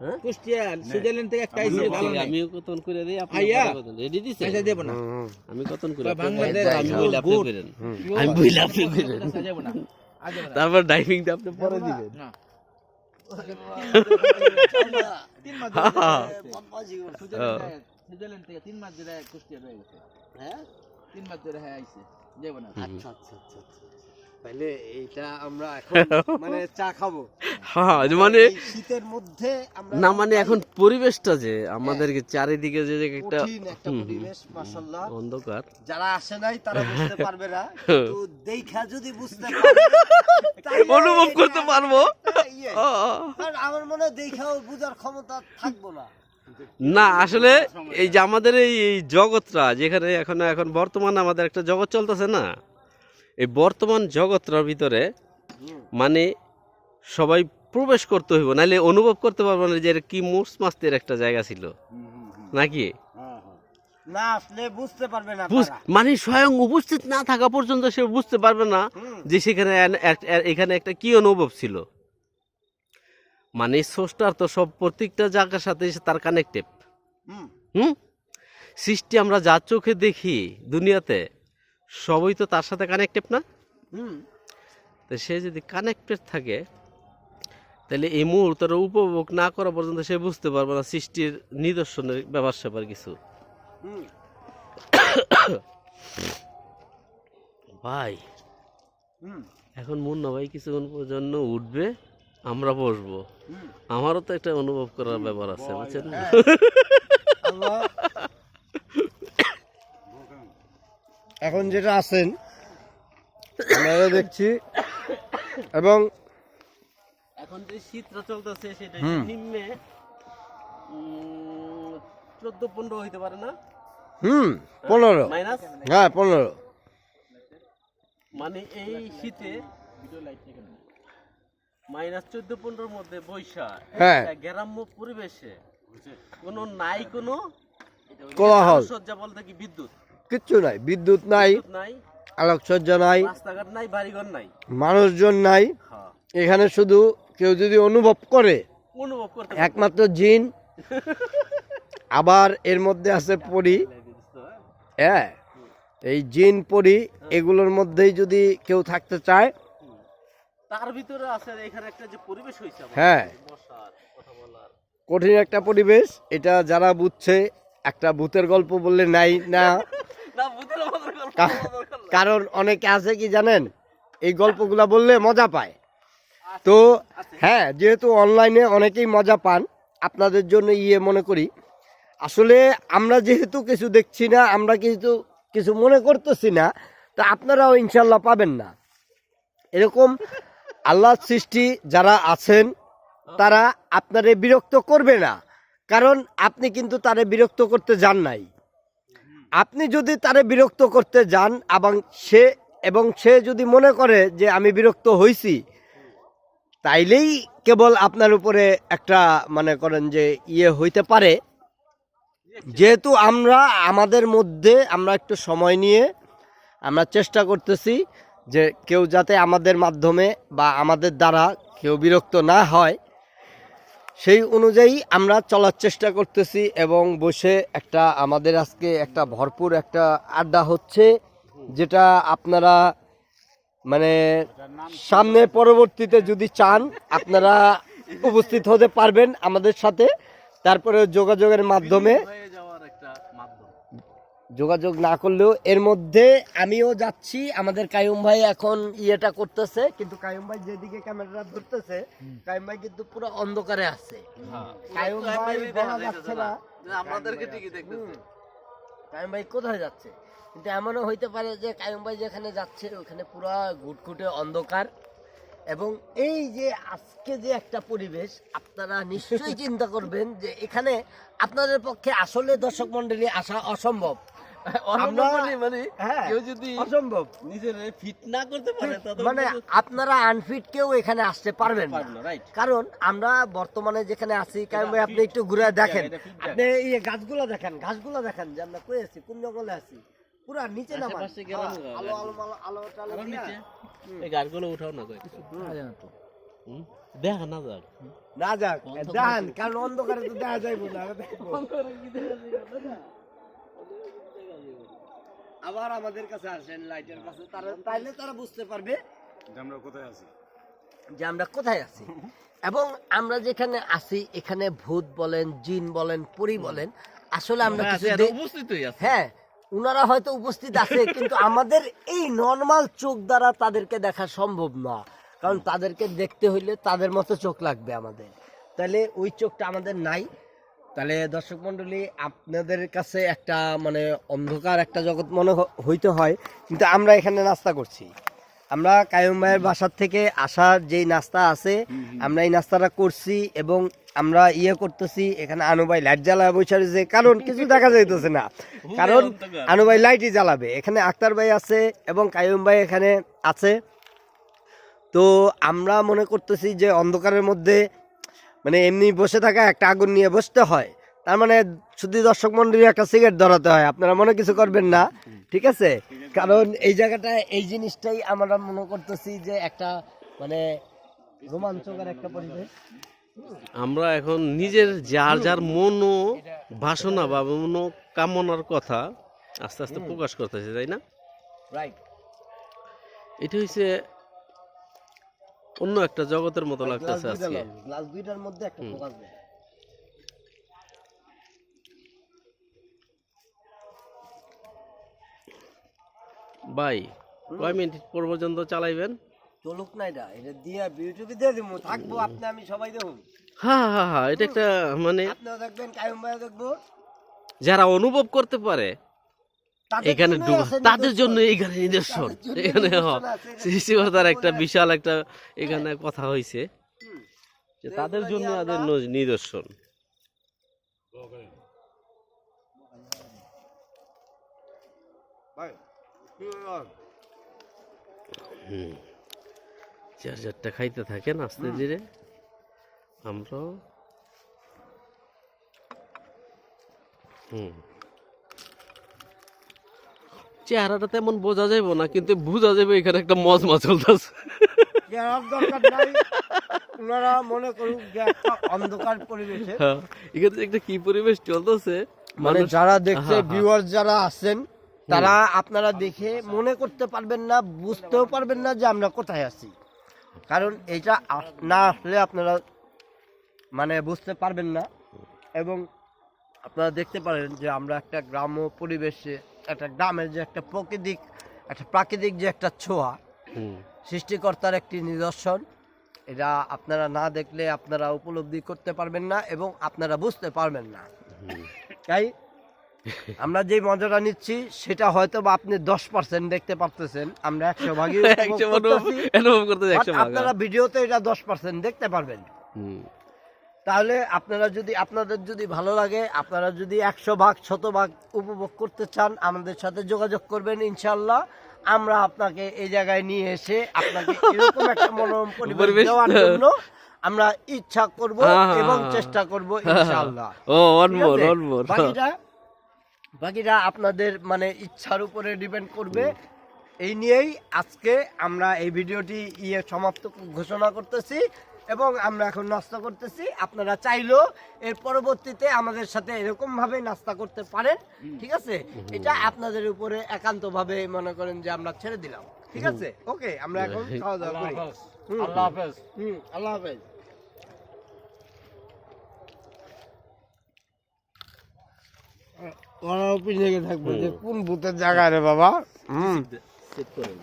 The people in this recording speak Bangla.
হ্যাঁ? কুষ্টিয়া সুইজারল্যান্ড থেকে একটা আইছে ভালো আমিও কতন করে দেই আপনি। রেডি দিছে? পয়সা দেব না। আমি কতন করে বাংলাদেশ আমি আপনি করেন আমি আপনি করেন তারপর আপনি পরে দিবেন। না। তিন মাস হা, হা। সুইজারল্যান্ড থেকে- তিন মাস ধরে কুষ্টিয়া রয়ে গেছে। হ্যাঁ? তিন মাস ধরে হ্যাঁ আইছে। দেব না। আচ্ছা আচ্ছা আচ্ছা আচ্ছা। তাহলে এইটা আমরা এখন মানে চা খাব। হ্যাঁ মানে শীতের মধ্যে আমরা না মানে এখন পরিবেশটা যে আমাদেরকে চারিদিকে যে একটা একটা। পরিবেশ মাশাআল্লাহ। অন্ধকার। যারা আসে নাই তারা বুঝতে পারবে না। কিন্তু দেখা যদি বুঝতে পারে অনুভব করতে পারব। ইয়ে। কারণ আমার মনে হয় দেখাও বুঝার ক্ষমতা থাকব না। না আসলে এই যে আমাদের এই এই জগৎটা যেখানে এখন এখন বর্তমানে আমাদের একটা জগৎ চলতেছে না? এই বর্তমান জগৎটার ভিতরে মানে সবাই প্রবেশ করতে হইব নাহলে অনুভব করতে পারব না যে কি মোস মাস্তের একটা জায়গা ছিল। নাকি? না আসলে বুঝতে পারবে না মানে স্বয়ং উপস্থিত না থাকা পর্যন্ত সে বুঝতে পারবে না যে সেখানে এখানে একটা কি অনুভব ছিল। মানে স্রষ্টার তো সব প্রত্যেকটা জায়গার সাথে তার কানেক্টেড। হুম? সৃষ্টি আমরা যা চোখে দেখি দুনিয়াতে সবই তো তার সাথে কানেক্টেড না? হুম। তো সে যদি কানেক্টেড থাকে তাহলে এই মুহূর্তের উপভোগ না করা পর্যন্ত সে বুঝতে পারবে না সৃষ্টির নিদর্শনের ব্যাপার স্যাপার কিছু। ভাই। এখন মুন্না ভাই কিছুক্ষণ পর্যন্ত উঠবে আমরা বসবো। আমারও তো একটা অনুভব করার ব্যাপার আছে বুঝছেন হ্যাঁ। আমরা এখন যেটা আছেন আমরা দেখছি। এবং এখন যে শীতটা চলতেছে সেটা নিম্নে চোদ্দ পনেরো হইতে পারে না? হুম পনেরো। হ্যাঁ পনেরো। মানে এই শীতে মাইনাস চোদ্দ পনেরোর মধ্যে বৈশাখ। হ্যাঁ। গ্রাম্য পরিবেশে। কোনো নাই কোনো কোলাহল। সজ্জা বলতে কি বিদ্যুৎ? কিচ্ছু নাই। বিদ্যুৎ নাই নাই আলোকসজ্জা নাই রাস্তাঘাট নাই বাড়িঘর নাই। মানুষজন নাই। হ্যাঁ। এখানে শুধু কেউ যদি অনুভব করে অনুভব করতে একমাত্র জিন। আবার এর মধ্যে আছে পরি। হ্যাঁ এই জিন পরি এগুলোর মধ্যেই যদি কেউ থাকতে চায় তার ভিতরে আছে এখানে একটা যে পরিবেশ হয়েছে হ্যাঁ। কঠিন একটা পরিবেশ। এটা যারা বুঝছে একটা ভূতের গল্প বললে নাই না। কারণ অনেকে আছে কি জানেন এই গল্পগুলা বললে মজা পায়। তো হ্যাঁ যেহেতু অনলাইনে অনেকেই মজা পান আপনাদের জন্য ইয়ে মনে করি। আসলে আমরা যেহেতু কিছু দেখছি না আমরা কিন্তু কিছু মনে করতেছি না তা আপনারাও ইনশাল্লাহ পাবেন না। এরকম আল্লাহ সৃষ্টি যারা আছেন তারা আপনারে বিরক্ত করবে না। কারণ আপনি কিন্তু তারে বিরক্ত করতে যান নাই। আপনি যদি তারে বিরক্ত করতে যান এবং সে এবং সে যদি মনে করে যে আমি বিরক্ত হইছি, তাইলেই কেবল আপনার উপরে একটা মানে করেন যে ইয়ে হইতে পারে। যেহেতু আমরা, আমাদের মধ্যে আমরা একটু সময় নিয়ে আমরা চেষ্টা করতেছি যে কেউ যাতে আমাদের মাধ্যমে বা আমাদের দ্বারা কেউ বিরক্ত না হয়। সেই অনুযায়ী আমরা চলার চেষ্টা করতেছি এবং বসে একটা আমাদের আজকে একটা ভরপুর একটা আড্ডা হচ্ছে, যেটা আপনারা মানে সামনে পরবর্তীতে যদি চান, আপনারা উপস্থিত হতে পারবেন আমাদের সাথে। তারপরে যোগাযোগের মাধ্যমে যোগাযোগ না করলেও এর মধ্যে আমিও যাচ্ছি। আমাদের কায়ুম ভাই এখন ইয়েটা করতেছে কিন্তু কায়ুম ভাই যেদিকে ক্যামেরাটা ধরতেছে কায়ুম ভাই কিন্তু পুরো অন্ধকারে আছে। কায়ুম ভাই বলা যাচ্ছে না। আমাদেরকে ঠিকই দেখতেছে। কায়ুম ভাই কোথায় যাচ্ছে? কিন্তু এমনও হইতে পারে যে কায়ুম ভাই যেখানে যাচ্ছে ওখানে পুরো ঘুটঘুটে অন্ধকার। এবং এই যে আজকে যে একটা পরিবেশ আপনারা নিশ্চয়ই চিন্তা করবেন যে এখানে আপনাদের পক্ষে আসলে দর্শক মন্ডলী আসা অসম্ভব। মানে হ্যাঁ মানে আপনারা আনফিট কেউ এখানে আসতে পারবেন কারণ আমরা বর্তমানে যেখানে আছি আপনি একটু ঘুরে দেখেন। আপনি এই গাছগুলো দেখেন গাছগুলো দেখেন যে আমরা কই আছি কোন জঙ্গলে আছি? পুরা নিচে আলো আলো আলো আলো এই গাছগুলো উঠাও না দেখা না যাক। না যাক দেখান কারণ অন্ধকারে তো দেখা যাইবো না। আবার আমাদের কাছে আসেন লাইটের কাছে তারা তাইলে তারা বুঝতে পারবে যে আমরা কোথায় আছি। যে আমরা কোথায় আছি। এবং আমরা যেখানে আছি এখানে ভূত বলেন জিন বলেন পরি বলেন আসলে আমরা কিছু উপস্থিতই আছে। হ্যাঁ উনারা হয়তো উপস্থিত আছে কিন্তু আমাদের এই নর্মাল চোখ দ্বারা তাদেরকে দেখা সম্ভব না। কারণ তাদেরকে দেখতে হইলে তাদের মতো চোখ লাগবে আমাদের। তাহলে ওই চোখটা আমাদের নাই। তাহলে দর্শক মন্ডলী আপনাদের কাছে একটা মানে অন্ধকার একটা জগৎ মনে হইতে হয় কিন্তু আমরা এখানে নাস্তা করছি। আমরা কায়ুম ভাইয়ের বাসার থেকে আসার যেই নাস্তা আছে আমরা এই নাস্তাটা করছি এবং আমরা ইয়ে করতেছি এখানে আনু ভাই লাইট জ্বালা বসে যে কারণ কিছু দেখা যাইতেছে না। কারণ আনু ভাই লাইটই জ্বালাবে। এখানে আক্তার ভাই আছে এবং কায়ুম ভাই এখানে আছে। তো আমরা মনে করতেছি যে অন্ধকারের মধ্যে মানে এমনি বসে থাকা একটা আগুন নিয়ে বসতে হয়। তার মানে শুধু দর্শক মন্ডলী একটা সিগারেট ধরাতে হয়। আপনারা মনে কিছু করবেন না ঠিক আছে? কারণ এই জায়গাটা এই জিনিসটাই আমরা মনে করতেছি যে একটা মানে রোমাঞ্চকর একটা পরিবেশ। আমরা এখন নিজের যার যার মন বাসনা বা মন কামনার কথা আস্তে আস্তে প্রকাশ করতেছে তাই না? রাইট এটা হচ্ছে অন্য একটা জগতের মতো লাগতেছে আজকে। গ্লাস দুইটার মধ্যে একটা ফোকাস দেয় ভাই কয় মিনিট পর পর্যন্ত চালাইবেন? চলুক না এটা এটা দিয়ে ইউটিউবে দিয়ে দিব থাকব আপনি আমি সবাই দেখুন। হ্যাঁ হ্যাঁ হ্যাঁ এটা একটা মানে আপনিও দেখবেন কায়ুম ভাইও দেখব। যারা অনুভব করতে পারে এখানে তাদের জন্য এখানে নিদর্শন। এখানে হ্যাঁ, সৃষ্টিকর্তার একটা বিশাল একটা এখানে কথা হয়েছে যে তাদের জন্য তাদের নিদর্শন। হুম। চার চারটা খাইতে থাকেন আস্তে ধীরে আমরা হুম। চেহারাটা তেমন বোঝা যাবে না কিন্তু বোঝা যাবে এখানে একটা মজমা চলতেছে। যার ওনারা মনে করুক যে একটা অন্ধকার পরিবেশে। এখানে একটা কি পরিবেশ চলতেছে? মানে যারা দেখছে হ্যাঁ, হ্যাঁ। ভিউয়ার যারা আছেন তারা আপনারা দেখে মনে করতে পারবেন না বুঝতেও পারবেন না যে আমরা কোথায় আছি। কারণ এটা না আসলে আপনারা মানে বুঝতে পারবেন না। এবং আপনারা দেখতে পারেন যে আমরা একটা গ্রাম্য পরিবেশে একটা গ্রামের যে একটা প্রাকৃতিক একটা প্রাকৃতিক যে একটা ছোঁয়া সৃষ্টিকর্তার একটি নিদর্শন এটা আপনারা না দেখলে আপনারা উপলব্ধি করতে পারবেন না এবং আপনারা বুঝতে পারবেন না। তাই আমরা যে মজাটা নিচ্ছি সেটা হয়তো বা আপনি দশ পার্সেন্ট দেখতে পারতেছেন আমরা একশো ভাগই ভাগ আপনারা ভিডিওতে এটা দশ পার্সেন্ট দেখতে পারবেন। তাহলে আপনারা যদি আপনাদের যদি ভালো লাগে আপনারা যদি একশো ভাগ শতভাগ উপভোগ করতে চান আমাদের সাথে যোগাযোগ করবেন ইনশাল্লাহ আমরা আপনাকে এই জায়গায় নিয়ে এসে আপনাকে এরকম একটা মনোরম পরিবেশ। দেওয়ার জন্য আমরা ইচ্ছা করব হ্যাঁ, হ্যাঁ, এবং হ্যাঁ। চেষ্টা করব ইনশাল্লাহ ও ওয়ান ঠিক মোর আছে? ওয়ান মোর বাকিটা বাকিটা আপনাদের মানে ইচ্ছার উপরে ডিপেন্ড করবে। এই নিয়েই আজকে আমরা এই ভিডিওটি ইয়ে সমাপ্ত ঘোষণা করতেছি। এবং আমরা এখন নাস্তা করতেছি। আপনারা চাইলেও এর পরবর্তীতে আমাদের সাথে এরকম ভাবে নাস্তা করতে পারেন ঠিক আছে? এটা আপনাদের উপরে একান্ত ভাবে মনে করেন যে আমরা ছেড়ে দিলাম ঠিক আছে? ওকে আমরা এখন খাওয়া দাওয়া করি। আল্লাহ হাফেজ। হুম। আল্লাহ হাফেজ। ওরা থাকবে যে কোন ভূতের জায়গা রে বাবা? হুম। করেন